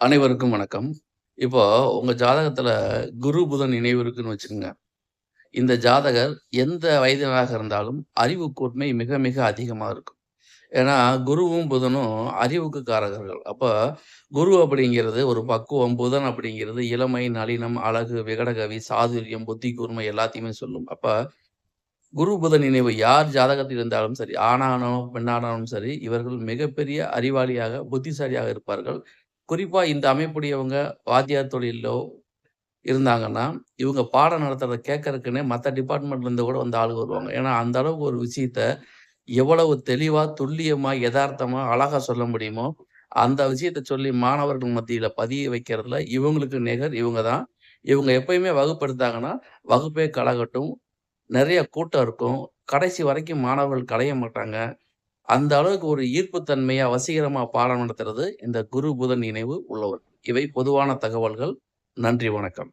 அனைவருக்கும் வணக்கம். இப்போ உங்க ஜாதகத்துல குரு, புதன் இணைவு இருக்குன்னு வச்சுக்கோங்க இந்த ஜாதகர் எந்த வயதினராக இருந்தாலும் அறிவு கூர்மை மிக, மிக அதிகமாக இருக்கும். ஏன்னா, குருவும், புதனும் அறிவுக்கு காரகர்கள். அப்போ குரு அப்படிங்கிறது ஒரு பக்குவம், புதன் அப்படிங்கிறது இளமை, நளினம், அழகு, விகடகவி, சாதுரியம், புத்தி கூர்மை எல்லாத்தையுமே சொல்லும். அப்போ குரு, புதன் இணைவு யார் ஜாதகத்தில் இருந்தாலும் சரி, ஆணானாலும், பெண்ணானாலும் சரி, இவர்கள் மிகப்பெரிய அறிவாளியாக, புத்திசாலியாக இருப்பார்கள். குறிப்பாக இந்த அமைப்புடையவங்க வாத்தியார் தொழிலோ இருந்தாங்கன்னா, இவங்க பாடம் நடத்துறத கேட்கறதுக்குன்னே மற்ற டிபார்ட்மெண்ட்லேருந்து கூட வந்து ஆளுங்க வருவாங்க. ஏன்னா, அந்த அளவுக்கு ஒரு விஷயத்த எவ்வளவு தெளிவாக துல்லியமாக யதார்த்தமாக அழகாக சொல்ல முடியுமோ, அந்த விஷயத்த சொல்லி மாணவர்கள் மத்தியில் பதிய வைக்கிறதுல இவங்களுக்கு நிகர் இவங்க தான். இவங்க எப்பயுமே வகுப்பு எடுத்தாங்கன்னா, வகுப்பே கலகட்டும். நிறைய கூட்டம் இருக்கும். கடைசி வரைக்கும் மாணவர்கள் கலைய மாட்டாங்க. அந்த அளவுக்கு ஒரு ஈர்ப்பு வசீகரமாக பாடம் நடத்துறது இந்த குரு, புதன் இணைவு உள்ளவர். இவை பொதுவான தகவல்கள். நன்றி, வணக்கம்.